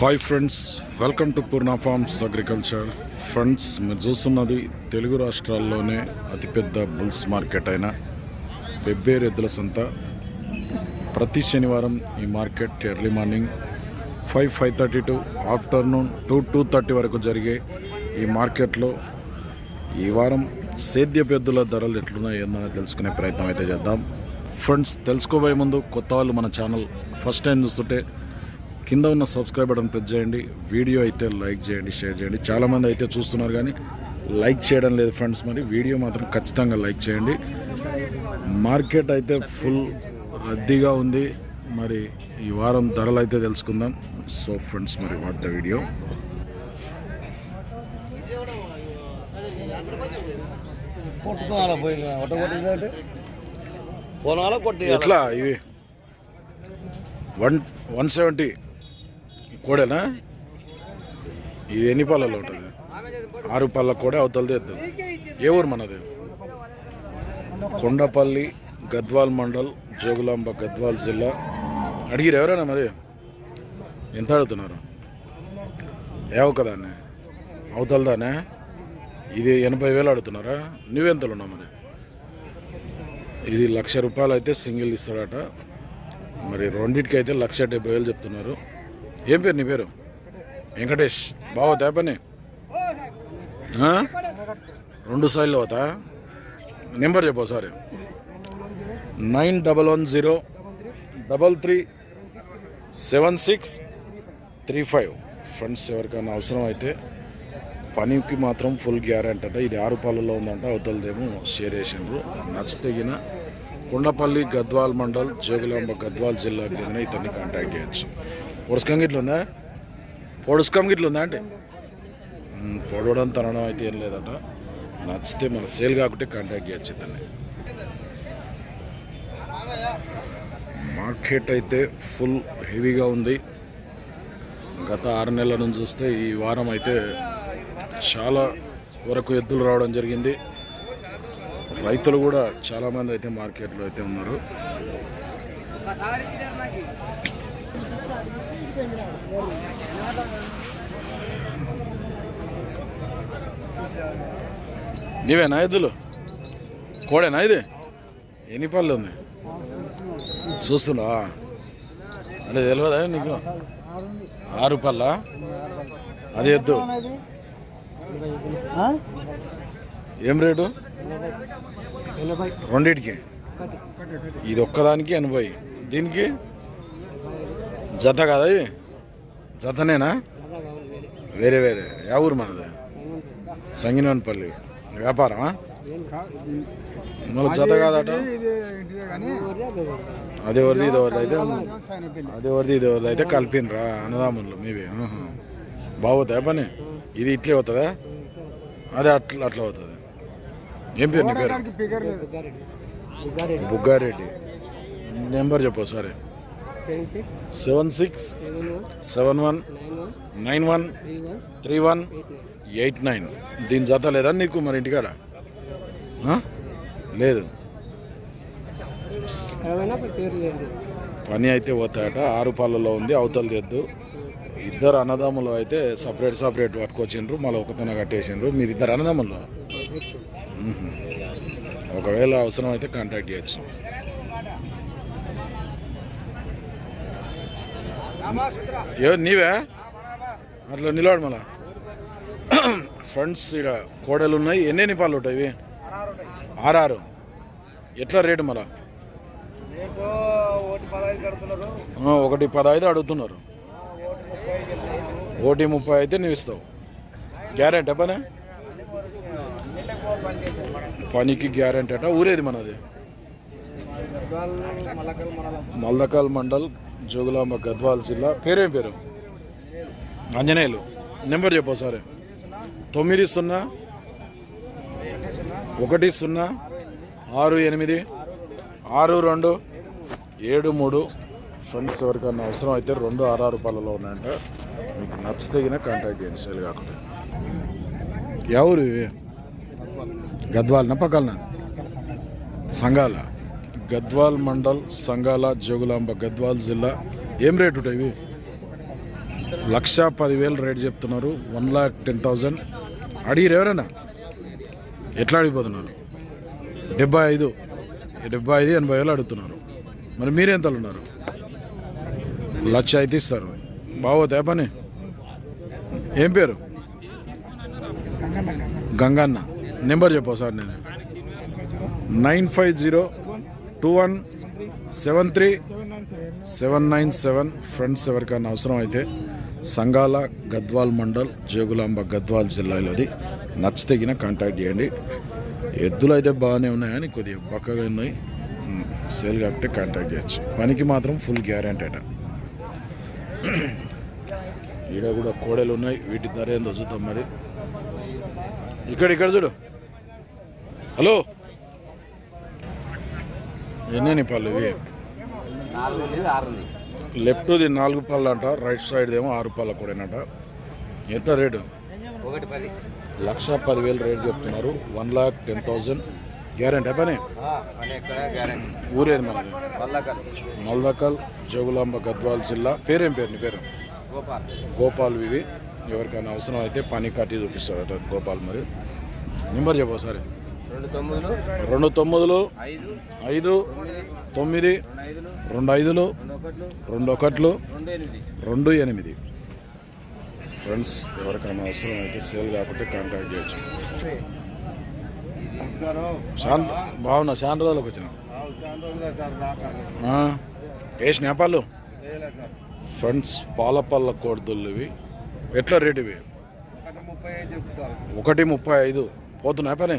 Hi friends welcome to Purna farms agriculture. Friends మీరు చూస్తున్నది తెలుగు రాష్ట్రాల్లోనే అతిపెద్ద బుల్స్ మార్కెట్ అయిన పెబ్బేరు ఎద్దుల సంత. ప్రతి శనివారం ఈ market early morning five five thirty to afternoon two two thirty వరకు జరిగే ఈ మార్కెట్లో ఈ వారం సేద్య ఎద్దుల ధరలు ఎట్లున్నాయి ఏందని తెలుసుకునే ప్రయత్నం అయితే చేద్దాం. ఫ్రెండ్స్ తెలుసుకోబోయే ముందు కొత్త వాళ్ళు మన ఛానల్ ఫస్ట్ టైం చూస్తుంటే కింద ఉన్న సబ్స్క్రైబ్ బటన్ ప్రెస్ చేయండి. వీడియో అయితే లైక్ చేయండి షేర్ చేయండి. చాలామంది అయితే చూస్తున్నారు కానీ లైక్ చేయడం లేదు ఫ్రెండ్స్ మరి. వీడియో మాత్రం ఖచ్చితంగా లైక్ చేయండి. మార్కెట్ అయితే ఫుల్ రద్దీగా ఉంది. మరి ఈ వారం ధరలు అయితే తెలుసుకుందాం. సో ఫ్రెండ్స్ మరి వాట్ ద వీడియో పోయి? ఒట్ట కొట్టి ఎట్లా ఇవి వన్ వన్ సెవెంటీ కోడేనా? ఇది ఎన్ని పళ్ళలో ఉంటుంది? ఆరు పళ్ళ కూడా అవతలది ఎద్దు ఏ ఊరు మనది? కొండపల్లి గద్వాల్ మండల్ జోగులాంబ గద్వాల్ జిల్లా. అడిగిరు ఎవరైనా మరి? ఎంత అడుగుతున్నారు? ఏవ కదానే అవతలదానే ఇది ఎనభై వేలు అడుగుతున్నారా? నువ్వెంతలు ఉన్నావు మరి? ఇది లక్ష రూపాయలు అయితే సింగిల్ ఇస్తాడట. మరి రెండింటికి అయితే లక్ష డెబ్బై వేలు చెప్తున్నారు. ఏం పేరు నీ పేరు? వెంకటేష్. బావతా తేపని? రెండు సార్లు అవుతా నెంబర్ చెప్పు సారి nine double one zero double three seven six three five. Friends ఎవరికైనా అవసరం అయితే పనికి మాత్రం ఫుల్ గ్యారెంటీ అంట. ఇది ఆరు పాలలో ఉందంట అవతలదేమో షేర్ చేసిండ్రు నచ్చితే గిన కొండపల్లి గద్వాల్ మండల్ జోగులాంబ గద్వాల్ జిల్లాకి చెందిన ఇతన్ని కాంటాక్ట్ చేయొచ్చు. పొడుసుకం గిట్ల ఉందా? పొడుస్కం గిట్ల ఉందా అంటే? పొడవడం తనడం అయితే ఏం లేదట. నచ్చితే మన సేల్ కాకుంటే కాంటాక్ట్ చేయొచ్చు ఇతన్ని. మార్కెట్ అయితే ఫుల్ హెవీగా ఉంది. గత ఆరు నెలల నుంచి చూస్తే ఈ వారం అయితే చాలా వరకు ఎద్దులు రావడం జరిగింది. రైతులు కూడా చాలామంది అయితే మార్కెట్లో అయితే ఉన్నారు. నీవేనా ఎద్దులు? కోడేనా ఇది? ఎన్ని పళ్ళు ఉంది? చూస్తున్నావా అంటే తెలియదా నీకు? ఆరు పళ్ళ? అది ఎద్దు. ఏం రేటు? రెండిటికి. ఇది ఒక్కదానికి ఎనభై. దీనికి? జత కదా ఇవి జతనేనా? వేరే వేరే. యా ఊరు మనది? సంగినపల్లి వ్యాపారమా? మళ్ళీ జత కాదట. అది ఎవరిది ఇది ఎవరిది అయితే అది ఎవరిది ఇది ఎవరిది అయితే కలిపినరా అన్నదాములు మీవి. బాగుతాయా పని? ఇది ఇట్లే అవుతుందా? అదే అట్లా అట్లా అవుతుంది. ఏం పేరు నీ పేరు? బుగ్గారెడ్డి. నెంబర్ చెప్పు సరే seven six seven one nine one three one eight nine. దీని జత లేదా నీకు మరి ఇంటికాడ? ఆ? లేదు. పని అయితే పోతాయట. ఆరు పాలలో ఉంది అవతల తెద్దు ఇద్దరు అన్నదమ్ములు అయితే సపరేట్ సపరేట్ పట్టుకొచ్చిండ్రు మళ్ళీ ఒకతన కట్టేసిండ్రు. మీరు ఇద్దరు అన్నదమ్ములు? మ్మ్. ఒకవేళ అవసరం అయితే కాంటాక్ట్ చేయొచ్చు. ఏ నీవే? అట్లా నిలబడు మళ్ళా. ఫ్రెండ్స్ ఇక్కడ కోడలు ఉన్నాయి. ఎన్ని పాలు ఉంటాయి ఇవి? ఆర్ఆర్ ఎట్లా రేటు మళ్ళా? ఒకటి పదహైదు అడుగుతున్నారు. ఓటీ ముప్పై అయితే నువ్వు ఇస్తావు. గ్యారెంటీ పని పనికి గ్యారెంటీ అట. ఊరేది మనది? మల్దకాల్ మల్దకల్ మండల్ జోగులాంబ గద్వాల్ జిల్లా. పేరేం పేరు? ఆంజనేయులు. నెంబర్ చెప్పు సరే తొమ్మిది సున్నా ఒకటి సున్నా ఆరు ఎనిమిది ఆరు రెండు ఏడు మూడు ఫ్రెండ్స్ ఎవరికైనా అవసరం అయితే రెండు ఆరు రూపాయలలో ఉన్నాయంట. మీకు నచ్చితే కాంటాక్ట్ చేయండి సేల్ కాకుండా ఎవరు ఇవి? గద్వాలనా పక్కన? సంఘాల గద్వాల్ మండల్ సంగాల జోగులాంబ గద్వాల్ జిల్లా. ఏం రేటు ఉంటాయి ఇవి? లక్ష పదివేలు రేట్ చెప్తున్నారు. One lakh ten thousand. అడిగిరు ఎవరైనా? ఎట్లా అడిగిపోతున్నారు? డెబ్బై ఐదు. డెబ్బై ఐదు ఎనభై వేలు అడుగుతున్నారు. మరి మీరెంతలు ఉన్నారు? లక్ష అయితే ఇస్తారు. బాగోతే పని ఏం పేరు? గంగన్న. నెంబర్ చెప్పు సార్ నేను. Nine five zero two one seven three seven nine seven. Friends ఎవరికైనా అవసరం అయితే సంగాల గద్వాల్ మండల్ జోగులాంబ గద్వాల్ జిల్లాలోది నచ్చితగిన కాంటాక్ట్ చేయండి. ఎద్దులు అయితే బాగానే ఉన్నాయి కానీ కొద్దిగా పక్కగా ఉన్నాయి. సేల్ కాబట్టి కాంటాక్ట్ చేయొచ్చు. పనికి మాత్రం ఫుల్ గ్యారంటీ అట. ఈడ కూడా కోడలు ఉన్నాయి. వీటి ధర ఏందో చూద్దాం మరి. ఇక్కడ ఇక్కడ చూడు. హలో? ఎన్ని పళ్ళు ఇవి? లెఫ్ట్ది నాలుగు పళ్ళు అంట రైట్ సైడ్ ఏమో ఆరు పళ్ళ కూడానట. ఎంత రేటు? లక్ష పదివేలు రేట్ చెప్తున్నారు. One lakh ten thousand. Guarantee పని ఊరేది మనది మల్దకల్ జోగులాంబ గద్వాల్ జిల్లా. పేరేం పేరు నీ పేరు? గోపాల్. ఇవి ఎవరికైనా అవసరం అయితే పని కట్టి చూపిస్తారట గోపాల్ మరి. నెంబర్ చెప్పు ఒకసారి. రెండు తొమ్మిదిలు. ఐదు. తొమ్మిది. రెండు ఐదులు. రెండు ఒకట్లు. రెండు ఎనిమిది. రెండు ఎనిమిది. ఫ్రెండ్స్ ఎవరికైనా అవసరం అయితే సేల్ కాకపోతే కాంటాక్ట్ చేయొచ్చు. బాగున్నా శాన్ రోజులకు వచ్చిన. ఏ స్నేపాలు ఫ్రెండ్స్ పాలపల్ల కోడదుళ్ళు ఇవి. ఎట్లా రేట్ ఇవి? ఒకటి ముప్పై ఐదు పోతున్నాయి పని?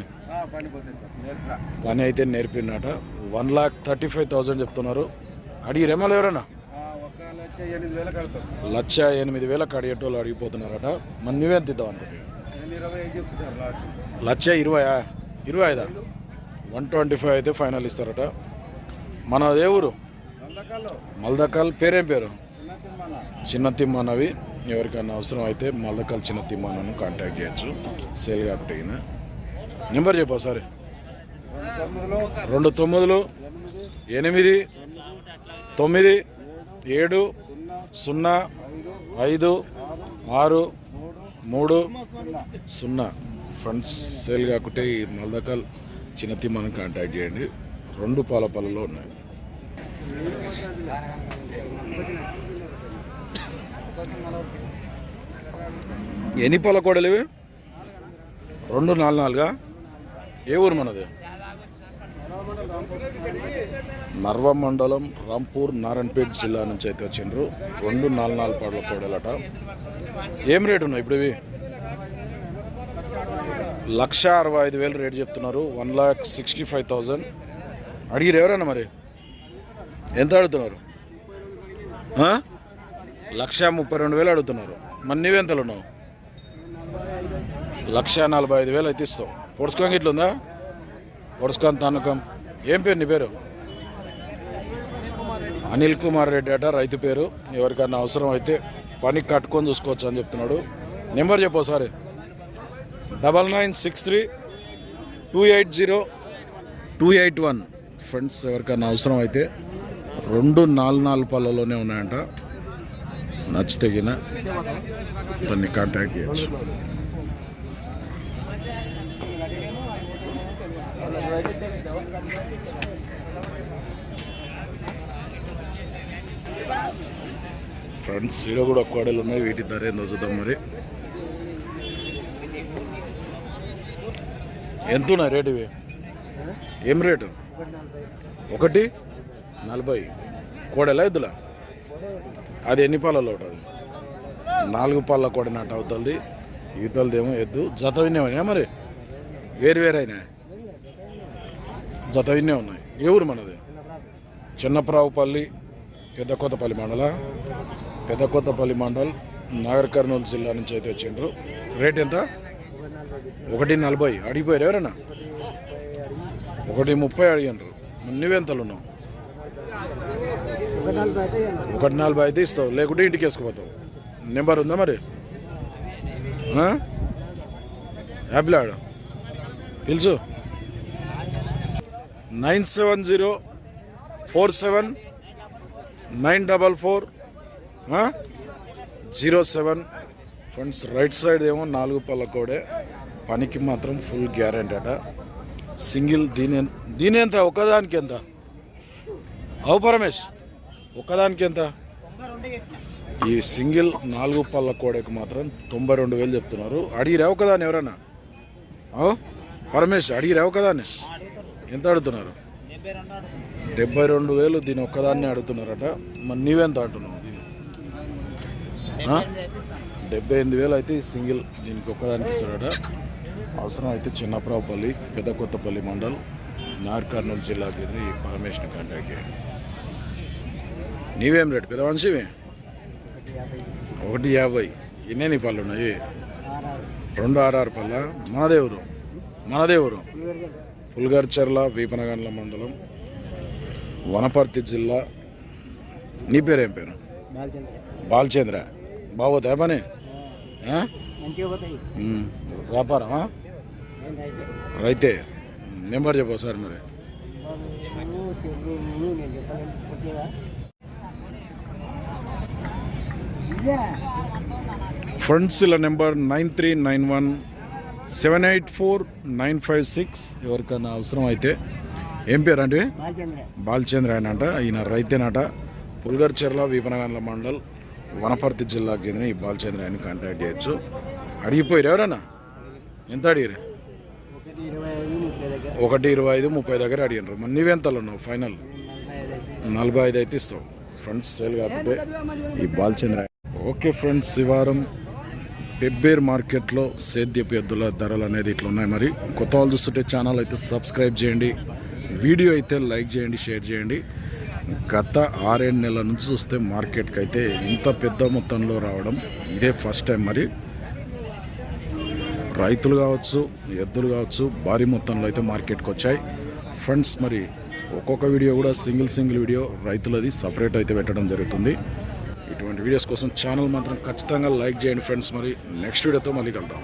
పని అయితే నేర్పినట. One lakh thirty five thousand చెప్తున్నారు అడిగిరేమో ఎవరైనా లక్ష ఎనిమిది వేలకు అడిగేటోళ్ళు అడిగిపోతున్నారట. మరి నువ్వేం తిద్దాం అనుకుంటే నేను ఇరవై ఐదు చెప్తా సార్ లాస్ట్. లక్ష ఇరవయా? ఇరవై ఐదా? వన్ ట్వంటీ ఫైవ్ అయితే ఫైనల్ ఇస్తారట. మన ఏ ఊరు? వందకాలు పేరేం పేరు? చిన్న తిమ్మన చిన్న ఎవరికైనా అవసరం అయితే మల్దకాల్ చిన్న తిమ్మానను కాంటాక్ట్ చేయొచ్చు. సేల్ కాబట్టి నెంబర్ చెప్పు సరే రెండు తొమ్మిదిలు ఎనిమిది తొమ్మిది ఏడు సున్నా ఐదు ఆరు మూడు సున్నా. ఫ్రెండ్స్ సేల్ కాకుంటే ఈ మల్దకల్ చిన్న తిమ్మని కాంటాక్ట్ చేయండి. రెండు పాల పళ్ళలో ఉన్నాయి. ఎన్ని పాల కోడలు ఇవి? రెండు నాలుగు నాలుగా? ఏ ఊరు మనది? నర్వ మండలం రాంపూర్ నారాయణపేట్ జిల్లా నుంచి అయితే వచ్చిండ్రు. రెండు నాలుగు నాలుగు పాటల కోడలట. ఏం రేటు ఉన్నాయి ఇప్పుడు ఇవి? లక్ష అరవై ఐదు వేలు రేటు చెప్తున్నారు. One lakh sixty five thousand అడిగిరు ఎవరన్నా మరి? ఎంత అడుగుతున్నారు? లక్ష ముప్పై రెండు వేలు అడుగుతున్నారు. మరి నీవెంతలు ఉన్నావు లక్ష నలభై ఐదు వేలు అయితే ఇస్తావు. పొడుచుకోంగి ఇట్లా ఉందా పొడుచుకొని తనకం ఏం పేరు నీ పేరు? అనిల్ కుమార్ రెడ్డి అట రైతు పేరు. ఎవరికన్నా అవసరం అయితే పనికి కట్టుకొని చూసుకోవచ్చు అని చెప్తున్నాడు. నెంబర్ చెప్పు ఒకసారి. Double nine six three two eight zero. Two eight one. Friends ఎవరికైనా అవసరం అయితే రెండు నాలుగు నాలుగు పళ్ళలోనే ఉన్నాయంట. నచ్చితే గిన దాన్ని కాంటాక్ట్ చేయొచ్చు. ఫ్రెండ్స్ ఈడ కూడా కోడలు ఉన్నాయి. వీటి ధర ఏందో చూద్దాం మరి. ఎంత ఉన్నాయి రేటు ఇవి? ఏం రేటు? ఒకటి నలభై. కోడెలా ఎద్దులా? అది ఎన్ని పాలలో ఉంటుంది నాలుగు పాల కోడ నాట అవుతుంది. ఈతలదేమో ఎద్దు. జత విన్నేమన్నా మరి? వేరు వేరైనా జత విన్నే ఉన్నాయి. ఏ ఊరు మనది? చిన్నప్రావుపల్లి పెద్ద కొత్తపల్లి మండల. పెద్ద కొత్తపల్లి మండల్ నాగర్ కర్నూలు జిల్లా నుంచి అయితే వచ్చిండ్రు. రేట్ ఎంత? ఒకటి నలభై అడిగిపోయారు ఎవరైనా? ఒకటి ముప్పై అడిగినారు. నువ్వెంతలు ఉన్నావు ఒకటి నలభై అయితే ఇస్తావు లేకుంటే ఇంటికి వేసుకుపోతావు. నెంబర్ ఉందా మరి? ఆ? యాప్లో ఆడు పిలుచు. Nine seven zero four seven nine double four zero seven. Friends right side ఏమో నాలుగు పళ్ళ కోడే. పనికి మాత్రం ఫుల్ గ్యారెంటీ అట. సింగిల్ దీని దీని ఎంత? ఒకదానికి ఎంత? అవు పరమేష్ ఒక్కదానికి ఎంత? ఈ సింగిల్ నాలుగు పళ్ళ కోడకు మాత్రం తొంభై రెండు వేలు చెప్తున్నారు. అడిగిరావు ఒకదాన్ని ఎవరన్నా? అవు? పరమేష్ అడిగిరావు ఒకదాన్ని? ఎంత అడుగుతున్నారు? డెబ్బై రెండు వేలు దీని ఒక్కదాన్ని అడుగుతున్నారట. మరి నీవెంత అంటున్నావు? దీన్ని డెబ్బై ఎనిమిది వేలు అయితే సింగిల్ దీనికి ఒక్కదానికి ఇస్తాడట. అవసరం అయితే చిన్నప్రావుపల్లి పెద్ద కొత్తపల్లి మండల్ నార్ కర్నూలు జిల్లాకి ఈ పరమేశ్వర కాంటాక్ట్ చేయండి. నీవేం రేటు? పెద్ద మనిషివి? ఒకటి యాభై. ఎన్ని పళ్ళు ఉన్నాయి? రెండు ఆర్ఆర్ పళ్ళ? మనదేవురు మనదేవురు పుల్గర్చర్ల వీపనగండ్ల మండలం వనపర్తి జిల్లా. నీ పేరేం పేరు? బాలచంద్ర. బాగోతాయా పని. వ్యాపారమా? రైతే నెంబర్ చెప్పు సార్ మరి. ఫ్రెండ్స్ ఇలా number nine three nine one seven eight four nine five six ఎవరికైనా అవసరం అయితే ఏం పేరు అంటే బాలచంద్ర ఆయన అంట ఈయన రైతేనట. పుల్గర్చెర్ల వీపనగండ్ల మండల్ వనపర్తి జిల్లాకు చెందిన ఈ బాలచంద్ర ఆయన కాంటాక్ట్ చేయొచ్చు. అడిగిపోయారు ఎవరన్నా? ఎంత అడిగారు? ఒకటి ఇరవై ఐదు ముప్పై దగ్గర అడిగి ఇరవై అడిగినారు మరి నువ్వెంతలో ఉన్నావు ఫైనల్ నలభై ఐదు అయితే ఇస్తావు. ఫ్రెండ్స్ సేల్ కాకపోతే ఈ బాల్చంద్ర. ఓకే ఫ్రెండ్స్ ఈ వారం పెబ్బేర్ మార్కెట్లో సేద్యపు ఎద్దుల ధరలు అనేది ఇట్లా ఉన్నాయి. మరి కొత్త వాళ్ళు చూస్తుంటే ఛానల్ అయితే సబ్స్క్రైబ్ చేయండి. వీడియో అయితే లైక్ చేయండి షేర్ చేయండి. గత ఆరేడు నెలల నుంచి చూస్తే మార్కెట్కి అయితే ఇంత పెద్ద మొత్తంలో రావడం ఇదే ఫస్ట్ టైం. మరి రైతులు కావచ్చు ఎద్దులు కావచ్చు భారీ మొత్తంలో అయితే మార్కెట్కి వచ్చాయి. ఫ్రెండ్స్ మరి ఒక్కొక్క వీడియో కూడా సింగిల్ సింగిల్ వీడియో రైతులది సపరేట్ అయితే పెట్టడం జరుగుతుంది. ఇటువంటి వీడియోస్ కోసం ఛానల్ మాత్రం ఖచ్చితంగా లైక్ చేయండి ఫ్రెండ్స్ మరి నెక్స్ట్ వీడియోతో మళ్ళీ కలుద్దాం.